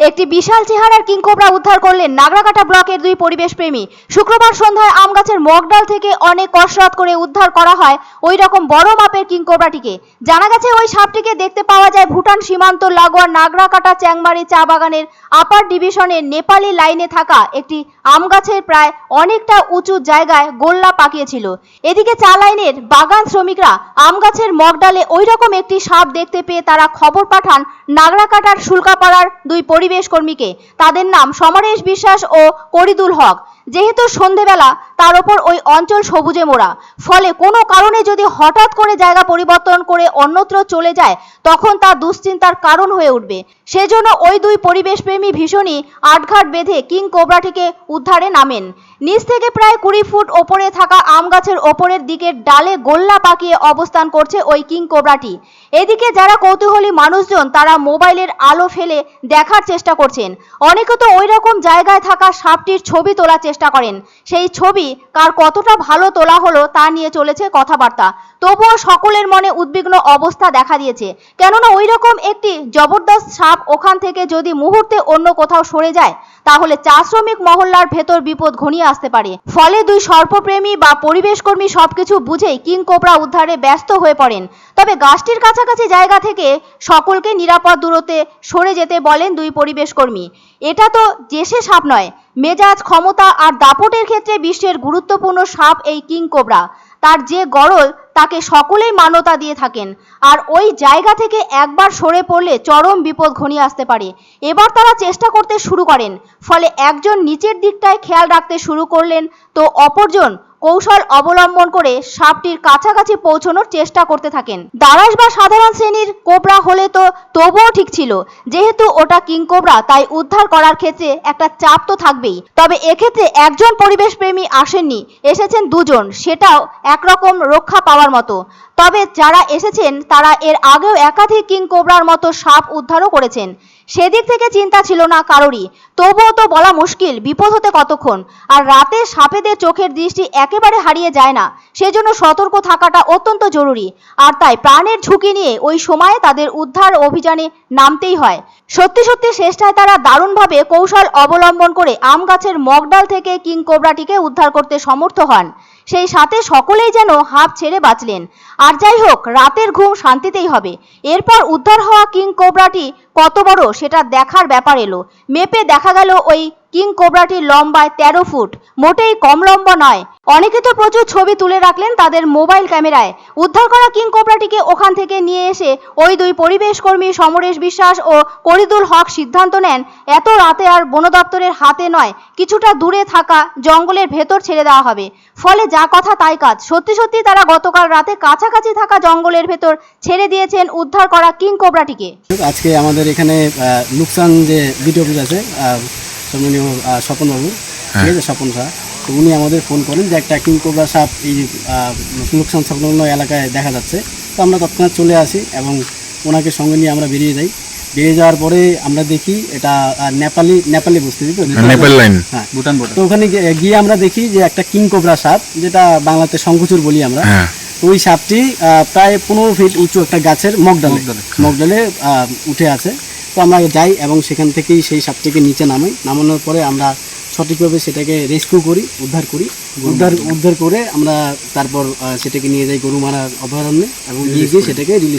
একটি বিশাল চেহারার কিংকোবরা উদ্ধার করলেন নাগরাকাটা ব্লকের দুই পরিবেশ প্রেমী শুক্রবার সন্ধ্যায় আম গাছের মগডাল থেকে অনেক কসরত করে উদ্ধার করা হয় ওই রকম বড় মাপের কিংকোবরাটিকে। জানা গেছে ওই সাপটিকে দেখতে পাওয়া যায় ভুটান সীমান্ত লাগোয়া নাগরাকাটা চ্যাংমারি চা বাগানের আপার ডিভিশনের নেপালি লাইনে থাকা একটি আম গাছের প্রায় অনেকটা উঁচু জায়গায় গোল্লা পাকিয়েছিল। এদিকে চা লাইনের বাগান শ্রমিকরা আম গাছের মগডালে ওই রকম একটি সাপ দেখতে পেয়ে তারা খবর পাঠান নাগরাকাটার শুল্কাপাড়ার দুই পরিবেশ কর্মীকে। তাদের নাম সমরেশ বিশ্বাস ও করিদুল হক। যেহেতু সন্ধেবেলা, তার ওপর ওই অঞ্চল সবুজে মোড়া। ফলে কোনো কারণে যদি হঠাৎ করে জায়গা পরিবর্তন করে অন্যত্র চলে যায়, তখন তা দুশ্চিন্তার কারণ হয়ে উঠবে। সেজন্য ওই দুই পরিবেশ প্রেমী ভীষণই আটঘাট বেঁধে কিং কোবরাটিকে উদ্ধারে নামেন। নিচ থেকে প্রায় কুড়ি ফুট ওপরে থাকা আম গাছের ওপরের দিকের ডালে গোল্লা পাকিয়ে অবস্থান করছে ওই কিং কোবরাটি। এদিকে যারা কৌতূহলী মানুষজন, তারা মোবাইলের আলো ফেলে দেখার চেষ্টা করছেন। অনেকে তো ওই রকম জায়গায় থাকা সাপটির ছবি তোলার চেষ্টা করেন। সেই ছবি কার কতটা ভালো তোলা হলো তা নিয়ে চলেছে কথাবার্তা। তবুও সকলের মনে উদ্বিগ্ন অবস্থা দেখা দিয়েছে। কেননা ওই রকম একটি জবরদস্ত সাপ ওখান থেকে যদি মুহূর্তে অন্য কোথাও সরে যায়, তাহলে চা শ্রমিক মহল্লার ভেতর বিপদ ঘনিয়ে আসতে পারে। ফলে দুই সর্পপ্রেমী বা পরিবেশ কর্মী সবকিছু বুঝেই কিং কোবরা উদ্ধারে ব্যস্ত হয়ে পড়েন। তবে গাছটির কাছাকাছি জায়গা থেকে সকলকে নিরাপদ দূরত্বে সরে যেতে বলেন দুই পরিবেশ কর্মী। এটা তো জেসে সাপ নয়। মেজাজ, ক্ষমতা আর দাপটের ক্ষেত্রে বিশ্বের গুরুত্বপূর্ণ সাপ এই কিং কোবরা। তার যে গরল, তাকে সকলেই মান্যতা দিয়ে থাকেন। আর ওই জায়গা থেকে একবার সরে পড়লে চরম বিপদ ঘনিয়ে আসতে পারে। এবার তারা চেষ্টা করতে শুরু করেন। ফলে একজন নিচের দিকটায় খেয়াল রাখতে শুরু করলেন তো অপরজন কৌশল অবলম্বন করে সাপটির কাছাকাছি পৌঁছানোর চেষ্টা করতে থাকেন। দারাস বা সাধারণ শ্রেণির কোবরা হলে তো তবুও ঠিক ছিল। যেহেতু ওটা কিং কোবরা, তাই উদ্ধার করার ক্ষেত্রে একটা চাপ তো থাকবেই। তবে এক্ষেত্রে একজন পরিবেশ প্রেমী আসেননি, এসেছেন দুজন, সেটাও একরকম রক্ষা পাওয়ার মতো। তবে যারা এসেছেন, তারা এর আগেও একাধিক কিং কোবরার মতো সাপ উদ্ধারও করেছেন। সেদিক থেকে চিন্তা ছিল না কারোরই। তবুও তো বলা মুশকিল, বিপদ হতে কতক্ষণ? আর রাতে সাপেদের চোখের দৃষ্টি একেবারে হারিয়ে যায় না। সেজন্য সতর্ক থাকাটা অত্যন্ত জরুরি। আর তাই প্রাণের ঝুঁকি নিয়ে ওই সময়ে তাদের উদ্ধার অভিযানে নামতেই হয়। সত্যি সত্যি শেষটায় তারা দারুণভাবে কৌশল অবলম্বন করে আম গাছের মগডাল থেকে কিং কোবরাটিকে উদ্ধার করতে সমর্থ হন। সেই সাথে সকলেই যেন হাঁপ ছেড়ে বাঁচলেন। আর যাই হোক, রাতের ঘুম শান্তিতেই হবে। এরপর উদ্ধার হওয়া কিং কোবরাটি কত বড় সেটা দেখার ব্যাপার এলো। মেপে দেখা গেল ওই কিং কোবরাটির লম্বায় তেরো ফুট, মোটেই কম লম্বা নয়। অনেকে তো প্রচুর ছবি তুলে রাখলেন তাদের মোবাইল ক্যামেরায়। উদ্ধার করা কিং কোবরাটিকে ওখান থেকে নিয়ে এসে ওই দুই পরিবেশ কর্মী সমরেশ বিশ্বাস ও করিদুল হক সিদ্ধান্ত নেন, এত রাতে আর বন দপ্তরের হাতে নয়, কিছুটা দূরে থাকা জঙ্গলের ভেতর ছেড়ে দেওয়া হবে। ফলে যা কথা তাই কাজ। সত্যি সত্যি তারা গতকাল রাতে কাছাকাছি থাকা জঙ্গলের ভেতর ছেড়ে দিয়েছেন উদ্ধার করা কিং কোবরাটিকে। আজকে আমাদের এখানে লুকসান যে ভিডিও আছে সম্মানীয় স্বপনবাবু। ঠিক আছে স্বপন শাহ তো উনি আমাদের ফোন করেন যে একটা কিং কোবরা সাপ এই লুকসান সংলগ্ন এলাকায় দেখা যাচ্ছে। তো আমরা তৎক্ষণাৎ চলে আসি এবং ওনাকে সঙ্গে নিয়ে আমরা বেরিয়ে যাই। বেরিয়ে যাওয়ার পরে আমরা দেখি এটা নেপালি নেপালি বুঝতেছি তো নেপাল লাইন হ্যাঁ। ভুটান বর্ডার তো ওখানে গিয়ে- আমরা দেখি যে একটা কিং কোবরা সাপ যেটা বাংলাতে শঙ্কুচুর বলি আমরা। হ্যাঁ। ওই সাপটি আহ, প্রায় পনেরো ফিট উঁচু একটা গাছের মগডালে মগডালে। মগডালে আহ, উঠে আছে। তো আমরা যাই এবং সেখান থেকেই সেই সাপটিকে নিচে নামাই। নামানোর পরে আমরা সঠিকভাবে সেটাকে রেস্কিউ করি উদ্ধার করি। উদ্ধার উদ্ধার করে আমরা তারপর সেটাকে নিয়ে যাই গরুমারা অভয়ারণ্যে এবং নিয়ে গিয়ে সেটাকে রিলিজ